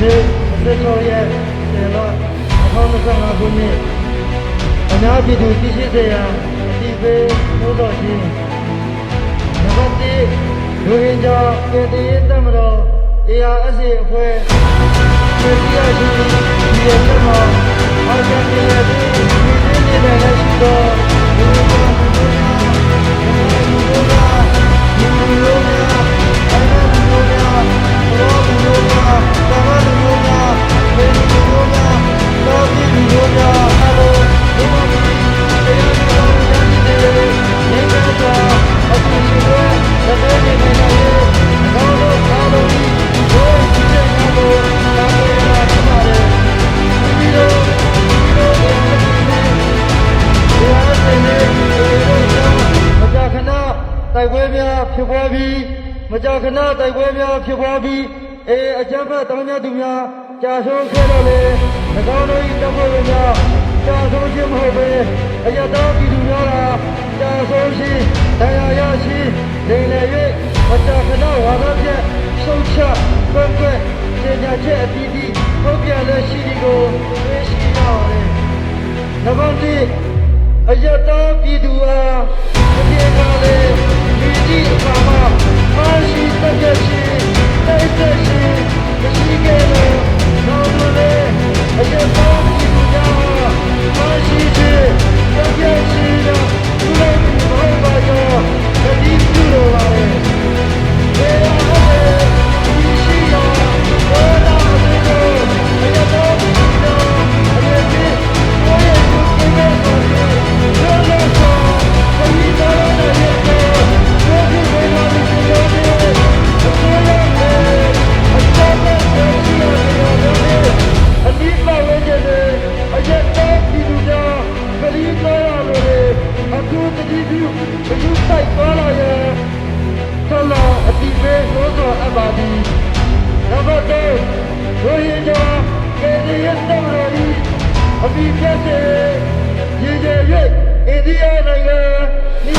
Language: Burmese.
နေ့စစ်တော်ရဲ့ကျွန်တော်2025ခုနှစ်အများပြည်သူသိရှိစေရန်အတိပေးမှုတော်ရှင်နံပါတ်1လူရင်းကြောင့်ပြည်တည်တမတော် ARS အဖွဲ့ပြည်ရရှိပြည် တိုက်ပွဲများဖြစ်ပွားပြီးမကြာခဏတိုက်ပွဲများဖြစ်ပွားပြီးအေးအကြမ်းဖက်တောင်းကြသူများကြာဆုံးခဲ့တော့လေ၎င်းတို့၏တပ်ဖွဲ့ဝင်များကြာဆုံးခြင်းမဟုတ်ပဲအယတောပြည်သူများကကြာဆုံးခြင်းတရားရရှိနေလေ၍မကြာခဏဝါဒဖြင့်ဆုံးချကွက်ကွက်စေညာချက်အတီးတီးထုတ်ပြန်လက်ရှိဒီကို သူတိုက်သွားလာရဲ့ဆလာအတိပေးလို့ဆိုအပ်ပါသည်နံပါတ်3ဘုရင်ကျော်ကေဒီရဲ့တော်ရည်အပြီးပြည့်စေရည်ရွယ်၍အိန္ဒိယနိုင်ငံဒီ